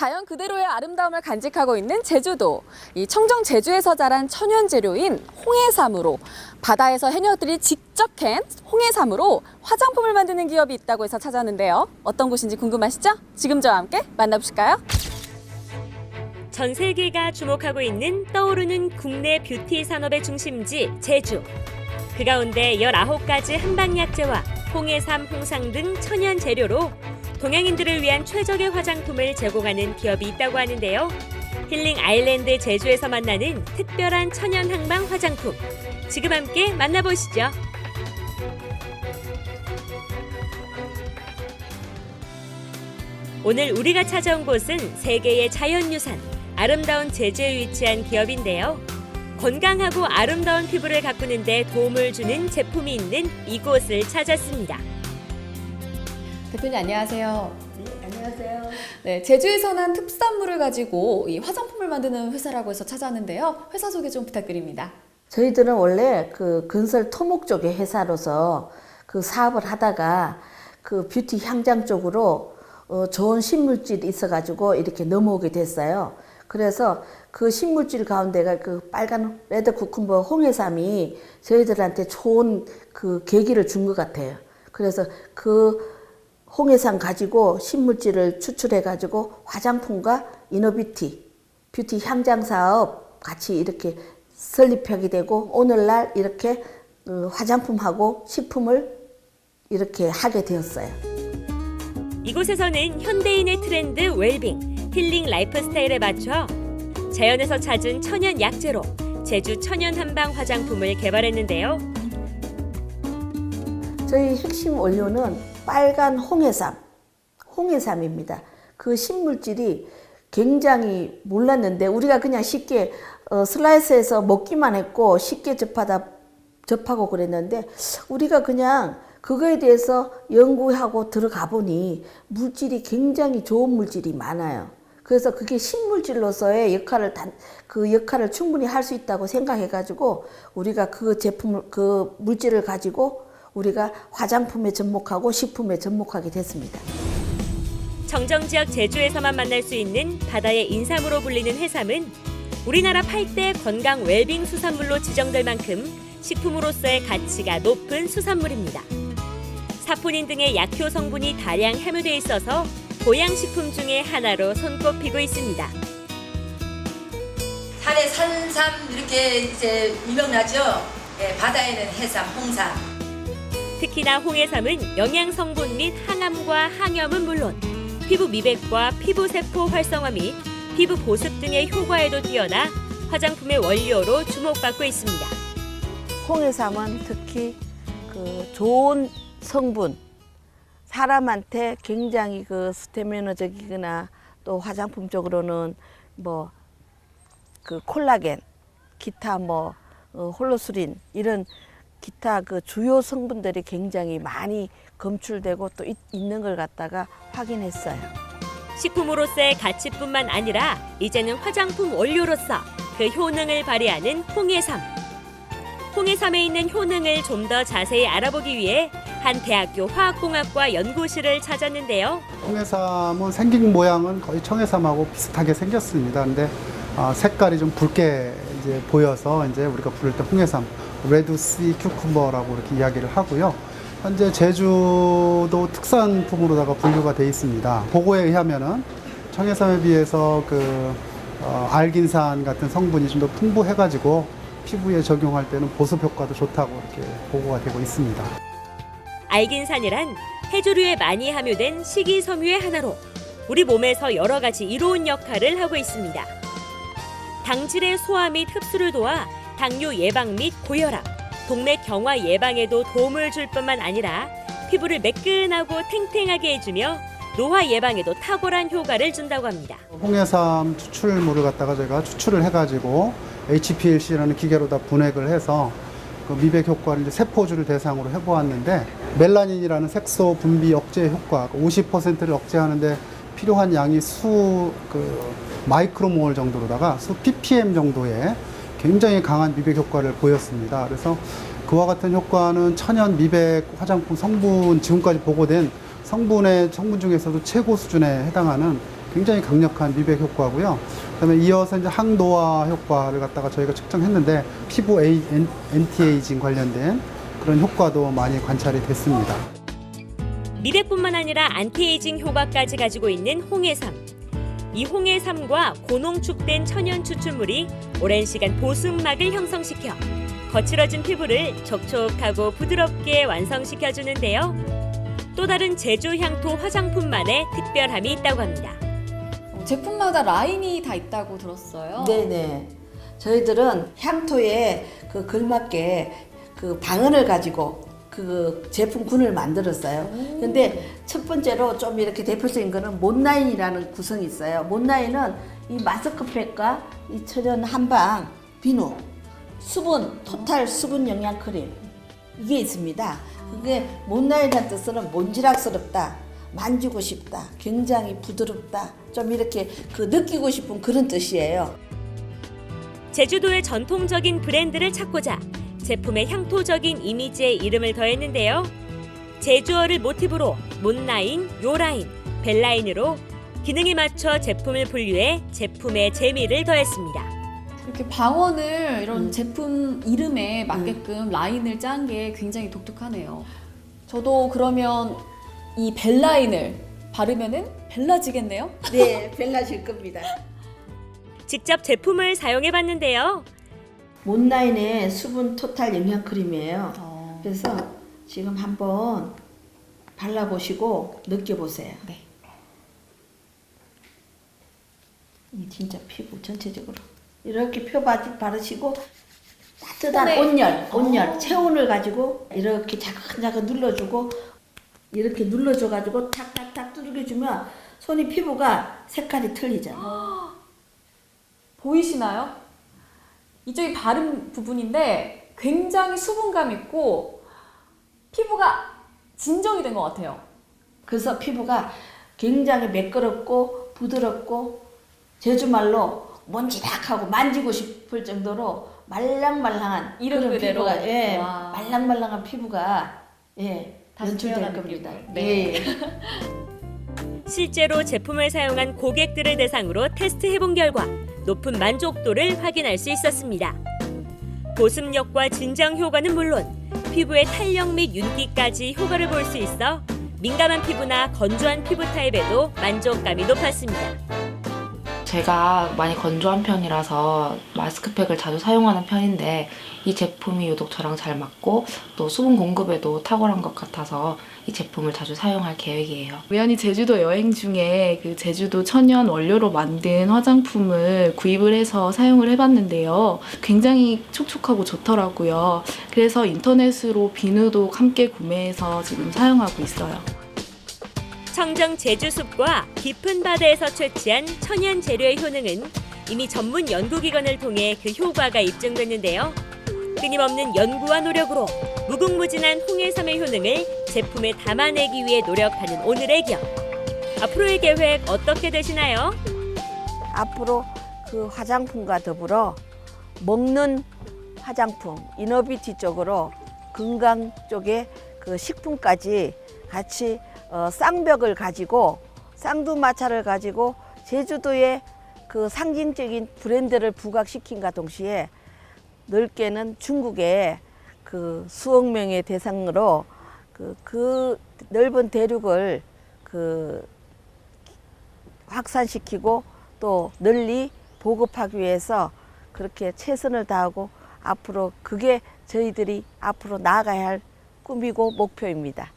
자연 그대로의 아름다움을 간직하고 있는 제주도. 이 청정 제주에서 자란 천연 재료인 홍해삼으로 바다에서 해녀들이 직접 캔 홍해삼으로 화장품을 만드는 기업이 있다고 해서 찾았는데요. 어떤 곳인지 궁금하시죠? 지금 저와 함께 만나보실까요? 전 세계가 주목하고 있는 떠오르는 국내 뷰티 산업의 중심지 제주. 그 가운데 19가지 한방약재와 홍해삼, 홍상 등 천연 재료로 동양인들을 위한 최적의 화장품을 제공하는 기업이 있다고 하는데요. 힐링 아일랜드 제주에서 만나는 특별한 천연 항방 화장품. 지금 함께 만나보시죠. 오늘 우리가 찾아온 곳은 세계의 자연유산, 아름다운 제주에 위치한 기업인데요. 건강하고 아름다운 피부를 가꾸는 데 도움을 주는 제품이 있는 이곳을 찾았습니다. 대표님 안녕하세요. 네, 안녕하세요. 네, 제주에서 난 특산물을 가지고 이 화장품을 만드는 회사라고 해서 찾았는데요. 회사 소개 좀 부탁드립니다. 저희들은 원래 그 건설 토목 쪽의 회사로서 그 사업을 하다가 그 뷰티 향장 쪽으로 어, 좋은 신물질이 있어가지고 이렇게 넘어오게 됐어요. 그래서 그 신물질 가운데가 그 빨간 레드 쿠쿤버 홍해삼이 저희들한테 좋은 그 계기를 준 것 같아요. 그래서 그 홍해삼 가지고 신물질을 추출해 가지고 화장품과 이너뷰티, 뷰티 향장 사업 같이 이렇게 설립하게 되고 오늘날 이렇게 어, 화장품하고 식품을 이렇게 하게 되었어요. 이곳에서는 현대인의 트렌드 웰빙, 힐링 라이프 스타일에 맞춰 자연에서 찾은 천연 약재로 제주 천연 한방 화장품을 개발했는데요. 저희 핵심 원료는 빨간 홍해삼, 홍해삼입니다. 그 신물질이 굉장히 몰랐는데 우리가 그냥 쉽게 어, 슬라이스해서 먹기만 했고 쉽게 접하다 접하고 그랬는데 우리가 그냥 그거에 대해서 연구하고 들어가 보니 물질이 굉장히 좋은 물질이 많아요. 그래서 그게 신물질로서의 역할을 단, 그 역할을 충분히 할 수 있다고 생각해 가지고 우리가 그 제품을 그 물질을 가지고 우리가 화장품에 접목하고 식품에 접목하게 됐습니다. 정정 지역 제주에서만 만날 수 있는 바다의 인삼으로 불리는 해삼은 우리나라 8대 건강 웰빙 수산물로 지정될 만큼 식품으로서의 가치가 높은 수산물입니다. 사포닌 등의 약효 성분이 다량 함유돼 있어서 보양식품 중의 하나로 손꼽히고 있습니다. 산에 산삼 이렇게 이제 유명하죠. 예, 바다에는 해삼, 홍삼. 특히나 홍해삼은 영양 성분 및 항암과 항염은 물론 피부 미백과 피부 세포 활성화 및 피부 보습 등의 효과에도 뛰어나 화장품의 원료로 주목받고 있습니다. 홍해삼은 특히 그 좋은 성분, 사람한테 굉장히 그 스테미너적이거나 또 화장품 쪽으로는 뭐 그 콜라겐, 기타 뭐 어, 홀로스린 이런 기타 그 주요 성분들이 굉장히 많이 검출되고 또 있, 있는 걸 갖다가 확인했어요. 식품으로서의 가치뿐만 아니라 이제는 화장품 원료로서 그 효능을 발휘하는 홍해삼. 홍해삼에 있는 효능을 좀 더 자세히 알아보기 위해 한 대학교 화학공학과 연구실을 찾았는데요. 홍해삼은 생긴 모양은 거의 청해삼하고 비슷하게 생겼습니다. 근데 아, 색깔이 좀 붉게 이제 보여서 이제 우리가 부를 때 홍해삼, 레드 씨 큐쿰버라고 이렇게 이야기를 하고요. 현재 제주도 특산품으로다가 분류가 돼 있습니다. 보고에 의하면은 청해삼에 비해서 그 어, 알긴산 같은 성분이 좀 더 풍부해가지고 피부에 적용할 때는 보습 효과도 좋다고 이렇게 보고가 되고 있습니다. 알긴산이란 해조류에 많이 함유된 식이섬유의 하나로 우리 몸에서 여러 가지 이로운 역할을 하고 있습니다. 당질의 소화 및 흡수를 도와 당뇨 예방 및 고혈압, 동맥 경화 예방에도 도움을 줄 뿐만 아니라 피부를 매끈하고 탱탱하게 해주며 노화 예방에도 탁월한 효과를 준다고 합니다. 홍해삼 추출물을 갖다가 저희가 추출을 해가지고 HPLC라는 기계로 다 분해를 해서 그 미백 효과를 이제 세포주를 대상으로 해보았는데 멜라닌이라는 색소 분비 억제 효과 50%를 억제하는데 필요한 양이 수 그 마이크로몰 정도로다가 수 ppm 정도의 굉장히 강한 미백 효과를 보였습니다. 그래서 그와 같은 효과는 천연 미백 화장품 성분 지금까지 보고된 성분의 성분 중에서도 최고 수준에 해당하는 굉장히 강력한 미백 효과고요. 그다음에 이어서 이제 항노화 효과를 갖다가 저희가 측정했는데 피부 에이, 엔, 엔티에이징 관련된 그런 효과도 많이 관찰이 됐습니다. 미백뿐만 아니라 안티에이징 효과까지 가지고 있는 홍해삼. 이 홍해삼과 고농축된 천연 추출물이 오랜 시간 보습막을 형성시켜 거칠어진 피부를 촉촉하고 부드럽게 완성시켜 주는데요. 또 다른 제주 향토 화장품만의 특별함이 있다고 합니다. 어, 제품마다 라인이 다 있다고 들었어요. 네네. 저희들은 향토에 그 걸맞게 그 방언을 가지고 그 제품군을 만들었어요. 근데 첫 번째로 좀 이렇게 대표적인 거는 몬라인이라는 구성이 있어요. 몬라인은 이 마스크팩과 이 천연 한방 비누, 수분, 토탈 수분 영양 크림 이게 있습니다. 그게 몬라인이라는 뜻은 몬지락스럽다, 만지고 싶다, 굉장히 부드럽다, 좀 이렇게 그 느끼고 싶은 그런 뜻이에요. 제주도의 전통적인 브랜드를 찾고자 제품의 향토적인 이미지에 이름을 더했는데요. 제주어를 모티브로 몬라인, 요라인, 벨라인으로 기능에 맞춰 제품을 분류해 제품의 재미를 더했습니다. 이렇게 방언을 이런 음. 제품 이름에 맞게끔 라인을 짠 게 굉장히 독특하네요. 저도 그러면 이 벨라인을 바르면은 벨라지겠네요? 네, 벨라질 겁니다. 직접 제품을 사용해 봤는데요. 몬라인의 수분 토탈 영양 크림이에요. 어, 그래서 지금 한번 발라보시고 느껴보세요. 네. 이 진짜 피부 전체적으로 이렇게 표 바- 바르시고 따뜻한 손에- 온열, 온열, 어. 체온을 가지고 이렇게 자근자근 눌러주고 이렇게 눌러줘가지고 탁탁탁 두들겨주면 손이 피부가 색깔이 틀리잖아 요. 보이시나요? 이쪽이 바른 부분인데 굉장히 수분감 있고 피부가 진정이 된 것 같아요. 그래서 피부가 굉장히 매끄럽고 부드럽고 제주말로 먼지락하고 만지고 싶을 정도로 말랑말랑한 이름 그런 그대로. 피부가 예, 와. 말랑말랑한 피부가 예, 다시 연출될 태어난 겁니다. 느낌. 네. 예. 실제로 제품을 사용한 고객들을 대상으로 테스트해본 결과 높은 만족도를 확인할 수 있었습니다. 보습력과 진정 효과는 물론 피부의 탄력 및 윤기까지 효과를 볼 수 있어 민감한 피부나 건조한 피부 타입에도 만족감이 높았습니다. 제가 많이 건조한 편이라서 마스크팩을 자주 사용하는 편인데 이 제품이 유독 저랑 잘 맞고 또 수분 공급에도 탁월한 것 같아서 이 제품을 자주 사용할 계획이에요. 우연히 제주도 여행 중에 그 제주도 천연 원료로 만든 화장품을 구입을 해서 사용을 해봤는데요. 굉장히 촉촉하고 좋더라고요. 그래서 인터넷으로 비누도 함께 구매해서 지금 사용하고 있어요. 청정 제주숲과 깊은 바다에서 채취한 천연 재료의 효능은 이미 전문 연구기관을 통해 그 효과가 입증됐는데요. 끊임없는 연구와 노력으로 무궁무진한 홍해삼의 효능을 제품에 담아내기 위해 노력하는 오늘의 기업. 앞으로의 계획 어떻게 되시나요? 앞으로 그 화장품과 더불어 먹는 화장품, 이너비티 쪽으로 건강 쪽에 그 식품까지 같이 어, 쌍벽을 가지고 쌍두마차를 가지고 제주도의 그 상징적인 브랜드를 부각시킨과 동시에 넓게는 중국의 그 수억 명의 대상으로 그, 그 넓은 대륙을 그 확산시키고 또 널리 보급하기 위해서 그렇게 최선을 다하고 앞으로 그게 저희들이 앞으로 나아가야 할 꿈이고 목표입니다.